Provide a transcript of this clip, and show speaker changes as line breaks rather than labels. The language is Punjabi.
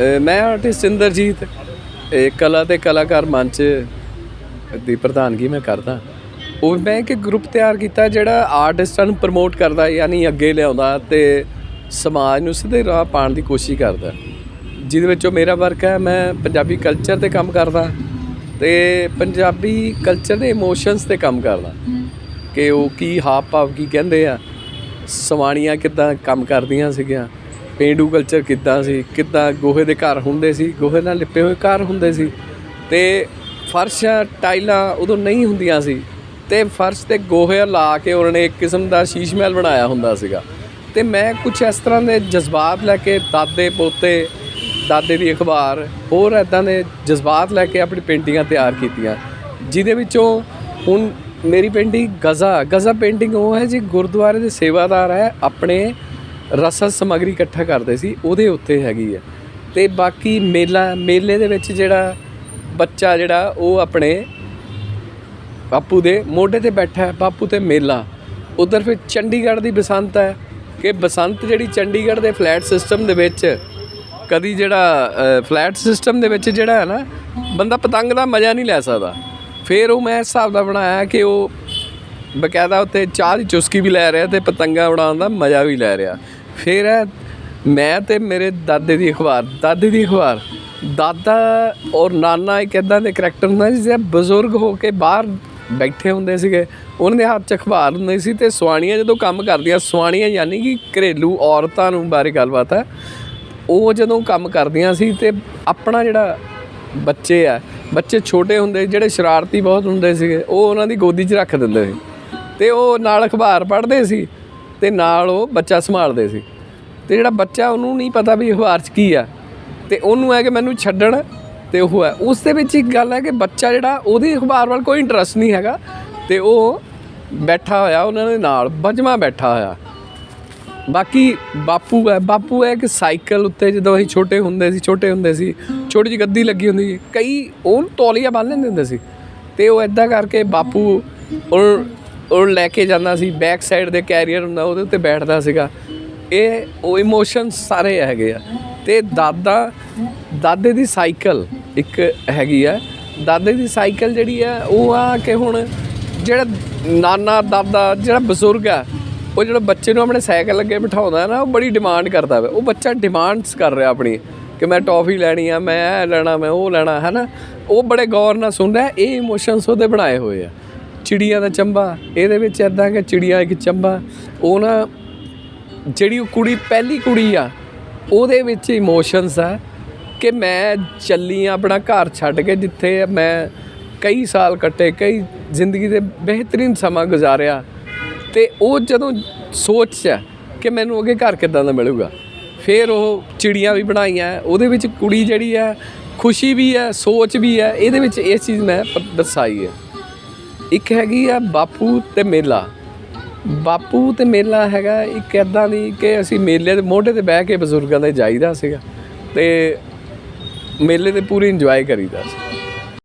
ਮੈਂ ਆਰਟਿਸਟ ਇੰਦਰਜੀਤ ਇਹ ਕਲਾ ਤੇ ਕਲਾਕਾਰ ਮੰਚ ਦੀ ਪ੍ਰਧਾਨਗੀ ਮੈਂ ਕਰਦਾ। ਉਹ ਮੈਂ ਇੱਕ ਗਰੁੱਪ ਤਿਆਰ ਕੀਤਾ ਜਿਹੜਾ ਆਰਟਿਸਟਾਂ ਨੂੰ ਪ੍ਰਮੋਟ ਕਰਦਾ ਯਾਨੀ ਅੱਗੇ ਲਿਆਉਂਦਾ ਤੇ ਸਮਾਜ ਨੂੰ ਸਿੱਧੇ ਰਾਹ ਪਾਉਣ ਦੀ ਕੋਸ਼ਿਸ਼ ਕਰਦਾ। ਜਿਹਦੇ ਵਿੱਚੋਂ ਮੇਰਾ ਵਰਕ ਹੈ ਮੈਂ ਪੰਜਾਬੀ ਕਲਚਰ ਤੇ ਕੰਮ ਕਰਦਾ ਤੇ ਪੰਜਾਬੀ ਕਲਚਰ ਦੇ ਇਮੋਸ਼ਨਸ ਤੇ ਕੰਮ ਕਰਦਾ। ਕਿ ਉਹ ਕੀ ਹਾਵ ਭਾਵ ਕੀ ਕਹਿੰਦੇ ਆ ਸਵਾਣੀਆਂ ਕਿੱਦਾਂ ਕੰਮ ਕਰਦੀਆਂ ਸੀਗੀਆਂ। ਪੇਂਡੂ ਕਲਚਰ ਕਿੱਦਾਂ ਸੀ, ਕਿੱਦਾਂ ਗੋਹੇ ਦੇ ਘਰ ਹੁੰਦੇ ਸੀ, ਗੋਹੇ ਨਾਲ ਲਿਪੇ ਹੋਏ ਘਰ ਹੁੰਦੇ ਸੀ ਤੇ ਫਰਸ਼ਾਂ, ਟਾਈਲਾਂ ਉਦੋਂ ਨਹੀਂ ਹੁੰਦੀਆਂ ਸੀ ਤੇ ਫਰਸ਼ ਤੇ ਗੋਹੇ ਲਾ ਕੇ ਉਹਨਾਂ ਨੇ ਇੱਕ ਕਿਸਮ ਦਾ ਸ਼ੀਸ਼ ਮਹਿਲ ਬਣਾਇਆ ਹੁੰਦਾ ਸੀਗਾ। ਤੇ ਮੈਂ ਕੁਝ ਇਸ ਤਰ੍ਹਾਂ ਦੇ ਜਜ਼ਬਾਤ ਲੈ ਕੇ ਦਾਦੇ ਪੋਤੇ, ਦਾਦੇ ਦੀ ਅਖਬਾਰ, ਹੋਰ ਇਦਾਂ ਦੇ ਜਜ਼ਬਾਤ ਲੈ ਕੇ ਆਪਣੀ ਪੇਂਟਿੰਗਾਂ ਤਿਆਰ ਕੀਤੀਆਂ, ਜਿਹਦੇ ਵਿੱਚੋਂ ਹੁਣ ਮੇਰੀ ਪੇਂਟਿੰਗ ਗਜ਼ਾ ਗਜ਼ਾ ਪੇਂਟਿੰਗ ਉਹ ਹੈ ਜੀ ਗੁਰਦੁਆਰੇ ਦੇ ਸੇਵਾਦਾਰ ਹੈ, ਆਪਣੇ ਰਸਦ ਸਮੱਗਰੀ ਇਕੱਠਾ ਕਰਦੇ ਸੀ, ਉਹਦੇ ਉੱਤੇ ਹੈਗੀ ਹੈ ਤੇ ਬਾਕੀ ਮੇਲਾ, ਮੇਲੇ ਦੇ ਵਿੱਚ ਜਿਹੜਾ ਬੱਚਾ ਜਿਹੜਾ, ਉਹ ਆਪਣੇ ਬਾਪੂ ਦੇ ਮੋਢੇ ਤੇ ਬੈਠਾ ਹੈ, ਬਾਪੂ ਤੇ ਮੇਲਾ। ਉਧਰ ਫਿਰ ਚੰਡੀਗੜ੍ਹ ਦੀ ਬਸੰਤ ਹੈ, ਕਿ ਬਸੰਤ ਜਿਹੜੀ ਚੰਡੀਗੜ੍ਹ ਦੇ ਫਲੈਟ ਸਿਸਟਮ ਦੇ ਵਿੱਚ ਕਦੀ ਜਿਹੜਾ ਫਲੈਟ ਸਿਸਟਮ ਦੇ ਵਿੱਚ ਜਿਹੜਾ ਹੈ ਨਾ, ਬੰਦਾ ਪਤੰਗ ਦਾ ਮਜ਼ਾ ਨਹੀਂ ਲੈ ਸਕਦਾ। ਫਿਰ ਉਹ ਮੈਂ ਇਸ ਹਿਸਾਬ ਦਾ ਬਣਾਇਆ ਕਿ ਉਹ ਬਕਾਇਦਾ ਉੱਤੇ ਚਾਹ ਦੀ ਚੁਸਕੀ ਵੀ ਲੈ ਰਿਹਾ ਤੇ ਪਤੰਗਾ ਉਡਾਉਣ ਦਾ ਮਜ਼ਾ ਵੀ ਲੈ ਰਿਹਾ। ਫਿਰ ਮੈਂ ਤੇ ਮੇਰੇ ਦਾਦੇ ਦੀ ਅਖਬਾਰ, ਦਾਦੇ ਦੀ ਅਖਬਾਰ, ਦਾਦਾ ਔਰ ਨਾਨਾ ਇੱਕ ਇਦਾਂ ਦੇ ਕਰੈਕਟਰ ਹੁੰਦੇ ਸੀ ਜਿਹੜੇ ਬਜ਼ੁਰਗ ਹੋ ਕੇ ਬਾਹਰ ਬੈਠੇ ਹੁੰਦੇ ਸੀਗੇ। ਉਹਨਾਂ ਦੇ ਹੱਥ 'ਚ ਅਖਬਾਰ ਹੁੰਦੇ ਸੀ ਤੇ ਸਵਾਣੀਆਂ ਜਦੋਂ ਕੰਮ ਕਰਦੀਆਂ, ਸਵਾਣੀਆਂ ਯਾਨੀ ਕਿ ਘਰੇਲੂ ਔਰਤਾਂ ਨੂੰ ਬਾਰੇ ਗੱਲਬਾਤ ਹੈ, ਉਹ ਜਦੋਂ ਕੰਮ ਕਰਦੀਆਂ ਸੀ ਤੇ ਆਪਣਾ ਜਿਹੜਾ ਬੱਚੇ ਆ, ਬੱਚੇ ਛੋਟੇ ਹੁੰਦੇ ਜਿਹੜੇ ਸ਼ਰਾਰਤੀ ਬਹੁਤ ਹੁੰਦੇ ਸੀਗੇ, ਉਹ ਉਹਨਾਂ ਦੀ ਗੋਦੀ 'ਚ ਰੱਖ ਦਿੰਦੇ ਸੀ। ਤੇ ਉਹ ਨਾਲ ਅਖਬਾਰ ਪੜ੍ਹਦੇ ਸੀ ਤੇ ਨਾਲ ਉਹ ਬੱਚਾ ਸੰਭਾਲਦੇ ਸੀ। ਤੇ ਜਿਹੜਾ ਬੱਚਾ ਉਹਨੂੰ ਨਹੀਂ ਪਤਾ ਵੀ ਅਖਬਾਰ 'ਚ ਕੀ ਆ, ਤੇ ਉਹਨੂੰ ਹੈ ਕਿ ਮੈਨੂੰ ਛੱਡਣ ਤੇ ਉਹ ਹੈ। ਉਸ ਦੇ ਵਿੱਚ ਇੱਕ ਗੱਲ ਹੈ ਕਿ ਬੱਚਾ ਜਿਹੜਾ ਉਹਦੀ ਅਖਬਾਰ ਵੱਲ ਕੋਈ ਇੰਟਰਸਟ ਨਹੀਂ ਹੈਗਾ ਤੇ ਉਹ ਬੈਠਾ ਹੋਇਆ ਉਹਨਾਂ ਦੇ ਨਾਲ ਬਜਮਾ ਬੈਠਾ ਹੋਇਆ। ਬਾਕੀ ਬਾਪੂ ਹੈ ਬਾਪੂ ਹੈ ਕਿ ਸਾਈਕਲ ਉੱਤੇ ਜਦੋਂ ਅਸੀਂ ਛੋਟੇ ਹੁੰਦੇ ਸੀ, ਛੋਟੇ ਹੁੰਦੇ ਸੀ, ਛੋਟੀ ਜਿਹੀ ਗੱਦੀ ਲੱਗੀ ਹੁੰਦੀ ਸੀ, ਕਈ ਉਹ ਤੌਲੀਆ ਬੰਨ ਲੈਂਦੇ ਹੁੰਦੇ ਸੀ। ਤੇ ਉਹ ਐਦਾਂ ਕਰਕੇ ਬਾਪੂ ਉਹ ਉਹ ਲੈ ਕੇ ਜਾਂਦਾ ਸੀ ਬੈਕ ਸਾਈਡ ਦੇ ਕੈਰੀਅਰ ਹੁੰਦਾ, ਉਹਦੇ ਉੱਤੇ ਬੈਠਦਾ ਸੀਗਾ। ਇਹ ਉਹ ਇਮੋਸ਼ਨਸ ਸਾਰੇ ਹੈਗੇ ਆ। ਤੇ ਦਾਦਾ, ਦਾਦੇ ਦੀ ਸਾਈਕਲ ਇੱਕ ਹੈਗੀ ਆ। ਦਾਦੇ ਦੀ ਸਾਈਕਲ ਜਿਹੜੀ ਆ, ਉਹ ਆ ਕਿ ਹੁਣ ਜਿਹੜਾ ਨਾਨਾ, ਦਾਦਾ, ਜਿਹੜਾ ਬਜ਼ੁਰਗ ਆ, ਉਹ ਜਿਹੜਾ ਬੱਚੇ ਨੂੰ ਆਪਣੇ ਸਾਈਕਲ ਅੱਗੇ ਬਿਠਾਉਂਦਾ ਨਾ, ਉਹ ਬੜੀ ਡਿਮਾਂਡ ਕਰਦਾ ਵਾ। ਉਹ ਬੱਚਾ ਡਿਮਾਂਡਸ ਕਰ ਰਿਹਾ ਆਪਣੀ ਕਿ ਮੈਂ ਟੌਫੀ ਲੈਣੀ ਆ, ਮੈਂ ਇਹ ਲੈਣਾ, ਮੈਂ ਉਹ ਲੈਣਾ ਹੈ ਨਾ ਉਹ ਬੜੇ ਗੌਰ ਨਾਲ ਸੁਣ ਰਿਹਾ ਇਹ ਇਮੋਸ਼ਨਸ ਉਹਦੇ ਬਣਾਏ ਹੋਏ ਆ। ਚਿੜੀਆਂ ਦਾ ਚੰਬਾ, ਇਹਦੇ ਵਿੱਚ ਐਦਾਂ ਕਿ ਚਿੜੀਆਂ ਇੱਕ ਚੰਬਾ। ਉਹ ਨਾ ਜਿਹੜੀ ਉਹ ਕੁੜੀ, ਪਹਿਲੀ ਕੁੜੀ ਆ, ਉਹਦੇ ਵਿੱਚ ਇਮੋਸ਼ਨਸ ਆ ਕਿ ਮੈਂ ਚੱਲੀ ਆਂ ਆਪਣਾ ਘਰ ਛੱਡ ਕੇ ਜਿੱਥੇ ਮੈਂ ਕਈ ਸਾਲ ਕੱਟੇ, ਕਈ ਜ਼ਿੰਦਗੀ ਦੇ ਬਿਹਤਰੀਨ ਸਮਾਂ ਗੁਜ਼ਾਰਿਆ। ਤੇ ਉਹ ਜਦੋਂ ਸੋਚ 'ਚ ਹੈ ਕਿ ਮੈਨੂੰ ਅੱਗੇ ਘਰ ਕਿੱਦਾਂ ਦਾ ਮਿਲੂਗਾ, ਫਿਰ ਉਹ ਚਿੜੀਆਂ ਵੀ ਬਣਾਈਆਂ। ਉਹਦੇ ਵਿੱਚ ਕੁੜੀ ਜਿਹੜੀ ਹੈ ਖੁਸ਼ੀ ਵੀ ਹੈ ਸੋਚ ਵੀ ਹੈ ਇਹਦੇ ਵਿੱਚ ਇਹ ਚੀਜ਼ ਮੈਂ ਦਰਸਾਈ ਹੈ ਇੱਕ ਹੈਗੀ ਆ ਬਾਪੂ ਤੇ ਮੇਲਾ। ਬਾਪੂ ਤੇ ਮੇਲਾ ਹੈਗਾ, ਇੱਕ ਐਦਾਂ ਦੀ ਕਿ ਅਸੀਂ ਮੇਲੇ ਦੇ ਮੋਢੇ ਤੇ ਬਹਿ ਕੇ ਬਜ਼ੁਰਗਾਂ ਦੇ ਜਾਈਦਾ ਸੀਗਾ ਤੇ ਮੇਲੇ ਤੇ ਪੂਰੀ ਇੰਜੋਏ ਕਰੀਦਾ ਸੀ।